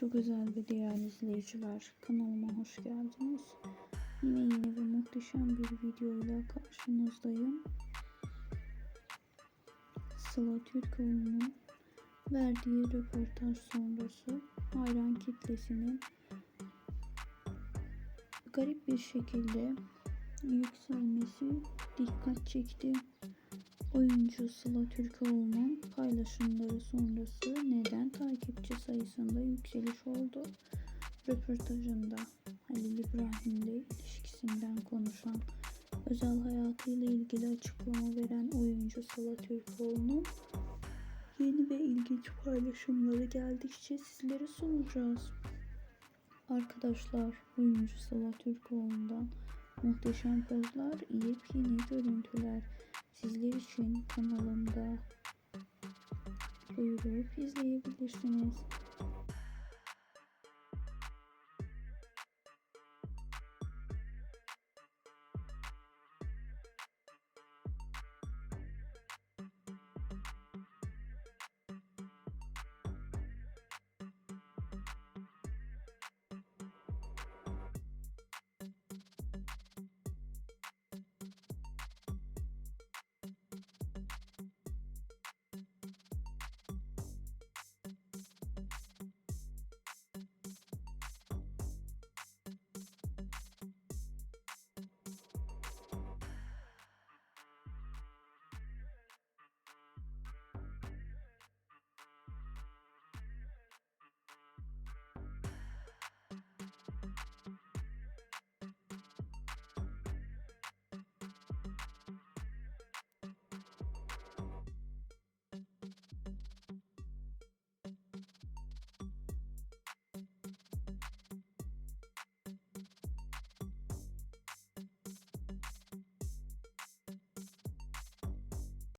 Çok özel ve değerli izleyiciler kanalıma hoş geldiniz. Yine yeni ve muhteşem bir videoyla karşınızdayım. Sıla Türkoğlu'nun verdiği röportaj sonrası hayran kitlesinin garip bir şekilde yükselmesi dikkat çekti. Oyuncu Sıla Türkoğlu'nun paylaşımları sonrası neden takipçi sayısında yükseliş oldu? Röportajında Halil İbrahim'le ilişkisinden konuşan, özel hayatıyla ilgili açıklama veren oyuncu Sıla Türkoğlu'nun yeni ve ilginç paylaşımları geldikçe sizlere sunacağız. Arkadaşlar oyuncu Sıla Türkoğlu'ndan muhteşem pozlar, yepyeni görüntüler sizler için kanalımda buyurup izleyebilirsiniz.